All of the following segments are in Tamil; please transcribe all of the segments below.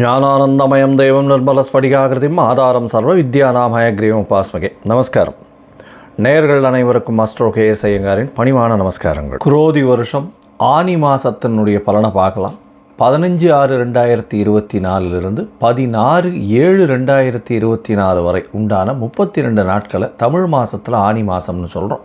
ஞானானந்தமயம் దైవం நிர்மல ஸ்படிகாகிருதிம் ஆதாரம் சர்வ வித்யாநாமய கிரீவம் பாஸ்மகே நமஸ்காரம். நேயர்கள் அனைவருக்கும் அஸ்ட்ரோ கேஎஸ் ஐயங்காரின் பணிவான நமஸ்காரங்கள். குரோதி வருஷம் ஆனி மாசத்தினுடைய பலனை பார்க்கலாம். பதினஞ்சு ஆறு ரெண்டாயிரத்தி இருபத்தி நாலுலேருந்து பதினாறு ஏழு ரெண்டாயிரத்தி இருபத்தி நாலு வரை உண்டான முப்பத்தி ரெண்டு நாட்களை தமிழ் மாதத்தில் ஆனி மாதம்னு சொல்கிறோம்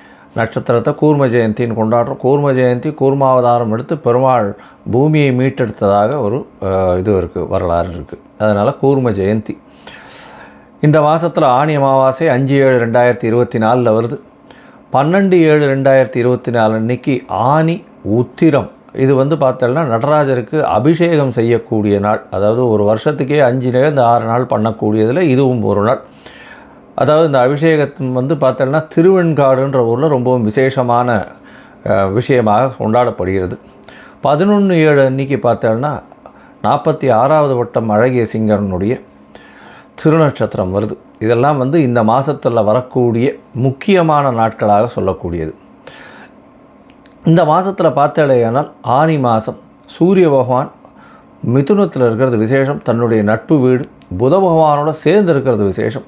நட்சத்திரத்தை கூர்ம ஜெயந்தின்னு கொண்டாடுறோம். கூர்ம ஜெயந்தி கூர்மாவதாரம் எடுத்து பெருமாள் பூமியை மீட்டெடுத்ததாக ஒரு இது இருக்குது வரலாறு இருக்குது அதனால் கூர்ம ஜெயந்தி. இந்த மாதத்தில் ஆணி அமாவாசை அஞ்சு ஏழு ரெண்டாயிரத்தி இருபத்தி நாலில் வருது. பன்னெண்டு ஏழு ரெண்டாயிரத்தி இருபத்தி நாலு அன்னைக்கு ஆனி உத்திரம். இது வந்து பார்த்தோம்னா நடராஜருக்கு அபிஷேகம் செய்யக்கூடிய நாள். அதாவது ஒரு வருஷத்துக்கே அஞ்சு நேரம் ஆறு நாள் பண்ணக்கூடியதில் இதுவும் ஒரு நாள். அதாவது இந்த அபிஷேகத்தின் வந்து பார்த்தோம்னா திருவெண்காடுன்ற ஊரில் ரொம்பவும் விசேஷமான விஷயமாக கொண்டாடப்படுகிறது. பதினொன்று ஏழு அன்னைக்கு பார்த்தோம்னா நாற்பத்தி ஆறாவது வட்டம் அழகிய சிங்கனுடைய திருநட்சத்திரம் வருது. இதெல்லாம் வந்து இந்த மாதத்தில் வரக்கூடிய முக்கியமான நாட்களாக சொல்லக்கூடியது. இந்த மாதத்தில் பார்த்தாலேயானால் ஆனி மாதம் சூரிய பகவான் மிதுனத்தில் இருக்கிறது விசேஷம். தன்னுடைய நட்பு வீடு புத பகவானோட சேர்ந்து இருக்கிறது விசேஷம்.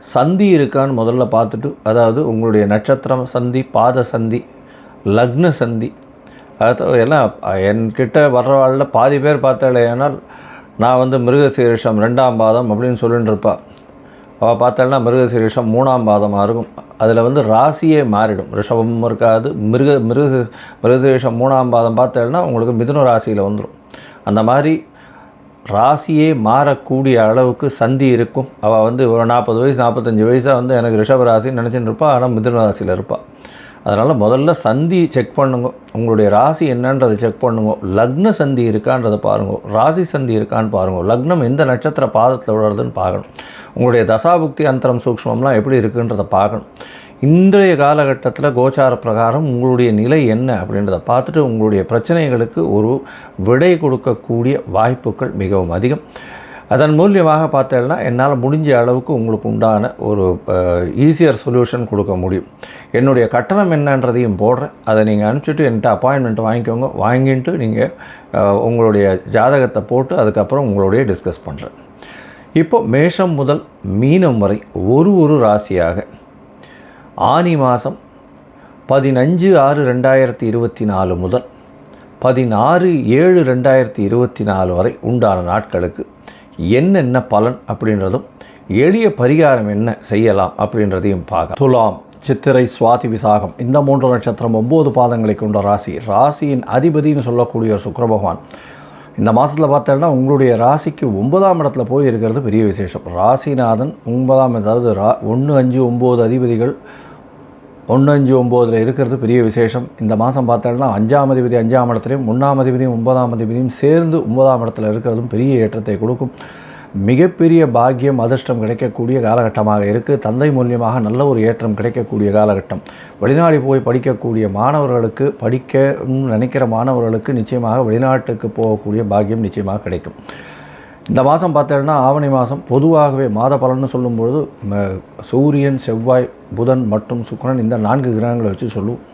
சந்தி இருக்கான்னு முதல்ல பார்த்துட்டு அதாவது உங்களுடைய நட்சத்திரம் சந்தி பாத சந்தி லக்ன சந்தி அது எல்லாம் என்கிட்ட வர்றவாளில் பாதி பேர் பார்த்தாலேனால் நான் வந்து மிருகசீரிஷம் ரெண்டாம் பாதம் அப்படின்னு சொல்லிட்டு இருப்பா அவள் பார்த்தாள்னா மிருகசீரிஷம் மூணாம் பாதமாக இருக்கும். அதில் வந்து ராசியே மாறிடும். ரிஷபமும் இருக்காது மிருக மிருக மிருகசீரிஷம் மூணாம் பாதம் பார்த்தாள்னா உங்களுக்கு மிதுன ராசியில் வந்துடும் அந்த மாதிரி ராசியே மாறக்கூடிய அளவுக்கு சந்தி இருக்கும். அவள் வந்து ஒரு நாற்பது வயசு நாற்பத்தஞ்சு வயசாக வந்து எனக்கு ரிஷப ராசின்னு நினச்சிட்டு இருப்பாள் ஆனால் மிதுன ராசியில் இருப்பாள் அதனால் முதல்ல சந்தி செக் பண்ணுங்க. உங்களுடைய ராசி என்னன்றதை செக் பண்ணுங்க. லக்ன சந்தி இருக்கான்றதை பாருங்க. ராசி சந்தி இருக்கான்னு பாருங்க. லக்னம் எந்த நட்சத்திர பாதத்தில் விழுறதுன்னு பார்க்கணும். உங்களுடைய தசாபுக்தி அந்தரம் சூக்ஷ்மம்லாம் எப்படி இருக்குன்றதை பார்க்கணும். இன்றைய காலகட்டத்தில் கோச்சார பிரகாரம் உங்களுடைய நிலை என்ன அப்படின்றத பார்த்துட்டு உங்களுடைய பிரச்சனைகளுக்கு ஒரு விடை கொடுக்கக்கூடிய வாய்ப்புகள் மிகவும் அதிகம். அதன் மூலியமாக பார்த்தேன்னா என்னால் முடிஞ்ச அளவுக்கு உங்களுக்கு உண்டான ஒரு ஈஸியர் சொல்யூஷன் கொடுக்க முடியும். என்னுடைய கட்டணம் என்னன்றதையும் போடுறேன். அதை நீங்கள் அனுப்பிச்சிட்டு என்கிட்ட அப்பாயின்மெண்ட் வாங்கிக்கோங்க. வாங்கிட்டு நீங்கள் உங்களுடைய ஜாதகத்தை போட்டு அதுக்கப்புறம் உங்களுடைய டிஸ்கஸ் பண்ணுறேன் இப்போ மேஷம் முதல் மீனம் வரை ஒரு ஒரு ராசியாக ஆனி மாதம் பதினஞ்சு ஆறு ரெண்டாயிரத்தி இருபத்தி நாலு முதல் பதினாறு ஏழு ரெண்டாயிரத்தி இருபத்தி நாலு வரை உண்டான நாட்களுக்கு என்னென்ன பலன் அப்படின்றதும் எளிய பரிகாரம் என்ன செய்யலாம் அப்படின்றதையும் பார்க்க துலாம் சித்திரை சுவாதி விசாகம் இந்த மூன்று நட்சத்திரம் ஒம்பது பாதங்களை கொண்ட ராசி. ராசியின் அதிபதினு சொல்லக்கூடிய சுக்கர பகவான். இந்த மாதத்தில் பார்த்தோன்னா உங்களுடைய ராசிக்கு ஒன்பதாம் இடத்துல போய் இருக்கிறது பெரிய விசேஷம். ராசிநாதன் ஒன்பதாம் அதாவது ரா ஒன்று அஞ்சு ஒம்பது அதிபதிகள் ஒன்று அஞ்சு ஒம்போதில் இருக்கிறது பெரிய விசேஷம். இந்த மாதம் பார்த்தோம்னா அஞ்சாம் அதிபதி அஞ்சாம் இடத்துலையும் ஒன்றாம் அதிபதியும் ஒன்பதாம் அதிபதியும் சேர்ந்து ஒன்பதாம் இடத்துல இருக்கிறதும் பெரிய ஏற்றத்தை கொடுக்கும். மிகப்பெரிய பாக்கியம் அதிர்ஷ்டம் கிடைக்கக்கூடிய காலகட்டமாக இருக்குது தந்தை மூலியமாக நல்ல ஒரு ஏற்றம் கிடைக்கக்கூடிய காலகட்டம். வெளிநாடு போய் படிக்கக்கூடிய மாணவர்களுக்கு படிக்க நினைக்கிற மாணவர்களுக்கு நிச்சயமாக வெளிநாட்டுக்கு போகக்கூடிய பாக்கியம் நிச்சயமாக கிடைக்கும். இந்த மாதம் பார்த்தோம்னா ஆவணி மாதம் பொதுவாகவே மாத பலன்னு சொல்லும்பொழுது சூரியன் செவ்வாய் புதன் மற்றும் சுக்கரன் இந்த நான்கு கிரகங்களை வச்சு சொல்லுவோம்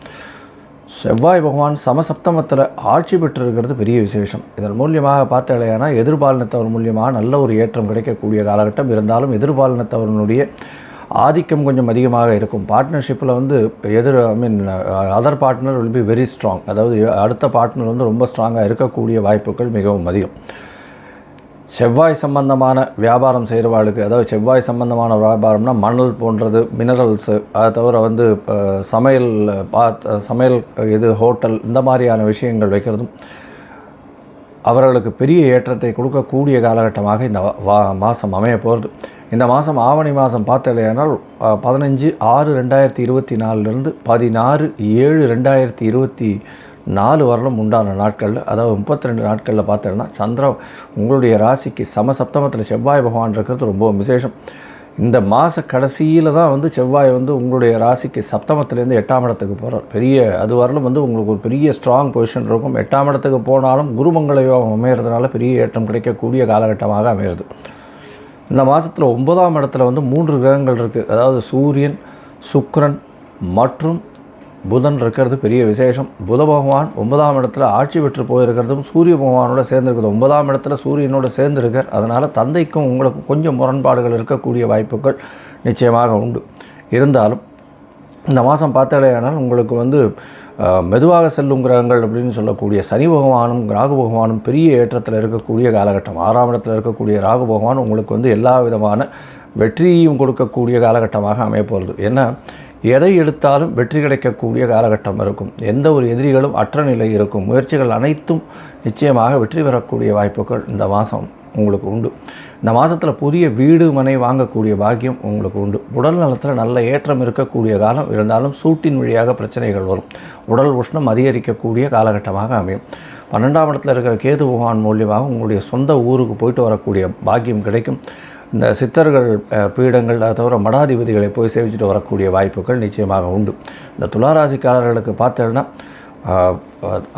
செவ்வாய் பகவான் சமசப்தமத்தில் ஆட்சி பெற்றிருக்கிறது பெரிய விசேஷம். இதன் மூலியமாக பார்த்தாலேனா எதிர்பாலினத்தவர் மூலியமாக நல்ல ஒரு ஏற்றம் கிடைக்கக்கூடிய காலகட்டம். இருந்தாலும் எதிர்பாலினத்தவர்களுடைய ஆதிக்கம் கொஞ்சம் அதிகமாக இருக்கும். பார்ட்னர்ஷிப்பில் வந்து எதிர் I mean other partner will be very strong அதாவது அடுத்த பார்ட்னர் வந்து ரொம்ப ஸ்ட்ராங்காக இருக்கக்கூடிய வாய்ப்புகள் மிகவும் அதிகம். செவ்வாய் சம்பந்தமான வியாபாரம் செய்கிறவாளுக்கு அதாவது செவ்வாய் சம்பந்தமான வியாபாரம்னா மணல் போன்றது மினரல்ஸு அதை தவிர வந்து இப்போ சமையல் பாத் சமையல் இது ஹோட்டல் இந்த மாதிரியான விஷயங்கள் வைக்கிறதும் அவர்களுக்கு பெரிய ஏற்றத்தை கொடுக்கக்கூடிய காலகட்டமாக இந்த வா மாதம் அமைய போகிறது இந்த மாதம் ஆவணி மாதம் பார்த்தலையானால் பதினஞ்சு ஆறு ரெண்டாயிரத்தி இருபத்தி நாலுலேருந்து பதினாறு ஏழு ரெண்டாயிரத்தி இருபத்தி நாலு வருடம் உண்டான நாட்களில் அதாவது முப்பத்தி ரெண்டு நாட்களில் பார்த்தோன்னா சந்திரன் உங்களுடைய ராசிக்கு சமசப்தமத்தில் செவ்வாய் பகவான் இருக்கிறது ரொம்ப விசேஷம். இந்த மாத கடைசியில் தான் வந்து செவ்வாய் வந்து உங்களுடைய ராசிக்கு சப்தமத்துலேருந்து எட்டாம் இடத்துக்கு போகிறார் பெரிய அது வரலும் வந்து உங்களுக்கு ஒரு பெரிய ஸ்ட்ராங் பொசிஷன் இருக்கும். எட்டாம் இடத்துக்கு போனாலும் குருமங்கள யோகம் அமையிறதுனால பெரிய ஏற்றம் கிடைக்கக்கூடிய காலகட்டமாக அமையிறது இந்த மாதத்தில் ஒன்பதாம் இடத்துல வந்து மூன்று கிரகங்கள் இருக்குது அதாவது சூரியன் சுக்ரன் மற்றும் புதன் இருக்கிறது பெரிய விசேஷம். புத பகவான் ஒன்பதாம் இடத்துல ஆட்சி பெற்று போயிருக்கிறதும் சூரிய பகவானோட சேர்ந்துருக்குது ஒன்பதாம் இடத்துல சூரியனோட சேர்ந்துருக்கார். அதனால் தந்தைக்கும் உங்களுக்கு கொஞ்சம் முரண்பாடுகள் இருக்கக்கூடிய வாய்ப்புகள் நிச்சயமாக உண்டு. இருந்தாலும் இந்த மாதம் பார்த்தாலேயானால் உங்களுக்கு வந்து மெதுவாக செல்லும் கிரகங்கள் அப்படின்னு சொல்லக்கூடிய சனி பகவானும் ராகு பகவானும் பெரிய ஏற்றத்தில் இருக்கக்கூடிய காலகட்டம். ஆறாம் இடத்தில் இருக்கக்கூடிய ராகு பகவான் உங்களுக்கு வந்து எல்லா விதமான வெற்றியையும் கொடுக்கக்கூடிய காலகட்டமாக அமையப்போகிறது. ஏன்னா எதை எடுத்தாலும் வெற்றி கிடைக்கக்கூடிய காலகட்டம் இருக்கும். எந்த ஒரு எதிரிகளும் அற்ற நிலை இருக்கும். முயற்சிகள் அனைத்தும் நிச்சயமாக வெற்றி பெறக்கூடிய வாய்ப்புகள் இந்த மாதம் உங்களுக்கு உண்டு. இந்த மாதத்தில் புதிய வீடு மனை வாங்கக்கூடிய பாக்கியம் உங்களுக்கு உண்டு. உடல் நலத்தில் நல்ல ஏற்றம் இருக்கக்கூடிய காலம் இருந்தாலும் சூட்டின் வழியாக பிரச்சனைகள் வரும். உடல் உஷ்ணம் அதிகரிக்கக்கூடிய காலகட்டமாக அமையும். பன்னெண்டாம் இடத்துல இருக்கிற கேது பகவான் மூலியமாக உங்களுடைய சொந்த ஊருக்கு போயிட்டு வரக்கூடிய பாக்கியம் கிடைக்கும். இந்த சித்தர்கள் பீடங்கள் அதை தவிர மடாதிபதிகளை போய் சேவிச்சுட்டு வரக்கூடிய வாய்ப்புகள் நிச்சயமாக உண்டு. இந்த துளாராசிக்காரர்களுக்கு பார்த்தேன்னா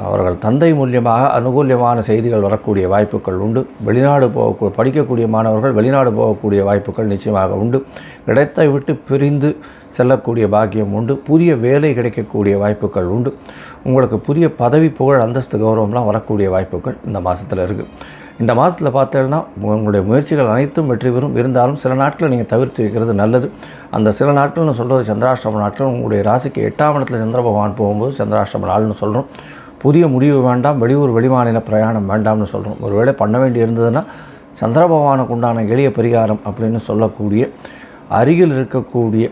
அவர்கள் தந்தை மூலியமாக அனுகூல்யமான செய்திகள் வரக்கூடிய வாய்ப்புகள் உண்டு. வெளிநாடு போக படிக்கக்கூடிய மாணவர்கள் வெளிநாடு போகக்கூடிய வாய்ப்புகள் நிச்சயமாக உண்டு. இடத்தை விட்டு பிரிந்து செல்லக்கூடிய பாக்கியம் உண்டு. புதிய வேலை கிடைக்கக்கூடிய வாய்ப்புகள் உண்டு. உங்களுக்கு புதிய பதவி புகழ் அந்தஸ்து கௌரவம்லாம் வரக்கூடிய வாய்ப்புகள் இந்த மாதத்தில் இருக்குது இந்த மாதத்தில் பார்த்தேன்னா உங்களுடைய முயற்சிகள் அனைத்தும் வெற்றி பெறும். இருந்தாலும் சில நாட்களை நீங்கள் தவிர்த்து வைக்கிறது நல்லது. அந்த சில நாட்கள்னு சொல்கிறது சந்திராஷ்டம நாட்கள். உங்களுடைய ராசிக்கு எட்டாம் இடத்துல சந்திர பகவான் போகும்போது சந்திராஷ்டம நாள்னு சொல்கிறோம் புதிய முடிவு வேண்டாம் வெளியூர் வெளிமாநில பிரயாணம் வேண்டாம்னு சொல்கிறோம் ஒருவேளை பண்ண வேண்டி இருந்ததுன்னா சந்திர பகவானுக்கு உண்டான எளிய பரிகாரம் அப்படின்னு சொல்லக்கூடிய அருகில் இருக்கக்கூடிய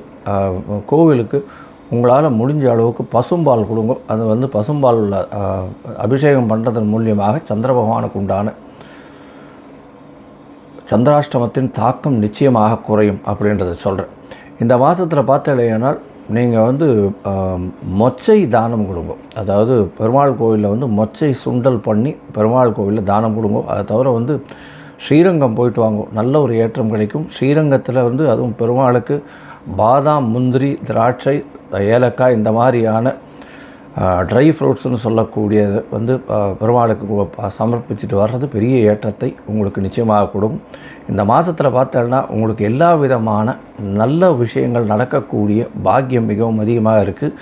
கோவிலுக்கு உங்களால் முடிஞ்ச அளவுக்கு பசும்பால் கொடுங்க. அது வந்து பசும்பால் அபிஷேகம் பண்ணுறதன் மூலியமாக சந்திர பகவானுக்கு உண்டான சந்திராஷ்டமத்தின் தாக்கம் நிச்சயமாக குறையும் அப்படின்றத சொல்கிறேன் இந்த மாதத்தில் பார்த்தலையானால் நீங்கள் வந்து மொச்சை தானம் கொடுங்க. அதாவது பெருமாள் கோவிலில் வந்து மொச்சை சுண்டல் பண்ணி பெருமாள் கோவிலில் தானம் கொடுங்க. அதை தவிர வந்து ஸ்ரீரங்கம் போயிட்டு வாங்கும் நல்ல ஒரு ஏற்றம் கிடைக்கும். ஸ்ரீரங்கத்தில் வந்து அதுவும் பெருமாளுக்கு பாதாம் முந்திரி திராட்சை ஏலக்காய் இந்த மாதிரியான ட்ரை ஃப்ரூட்ஸ்னு சொல்லக்கூடியது வந்து பெருமாளுக்கு சமர்ப்பிச்சுட்டு வர்றது பெரிய ஏற்றத்தை உங்களுக்கு நிச்சயமாக கொடுக்கும் இந்த மாதத்தில் பார்த்தோன்னா உங்களுக்கு எல்லா விதமான நல்ல விஷயங்கள் நடக்கக்கூடிய பாக்கியம் மிகவும் அதிகமாக இருக்குது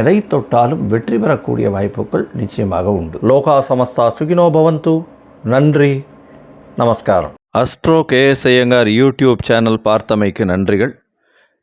எதை தொட்டாலும் வெற்றி பெறக்கூடிய வாய்ப்புகள் நிச்சயமாக உண்டு. லோகா சமஸ்தா சுகினோ பவந்து. நன்றி. நமஸ்காரம். Astro KS Iyengar YouTube channel பார்த்தமைக்கு நன்றிகள்.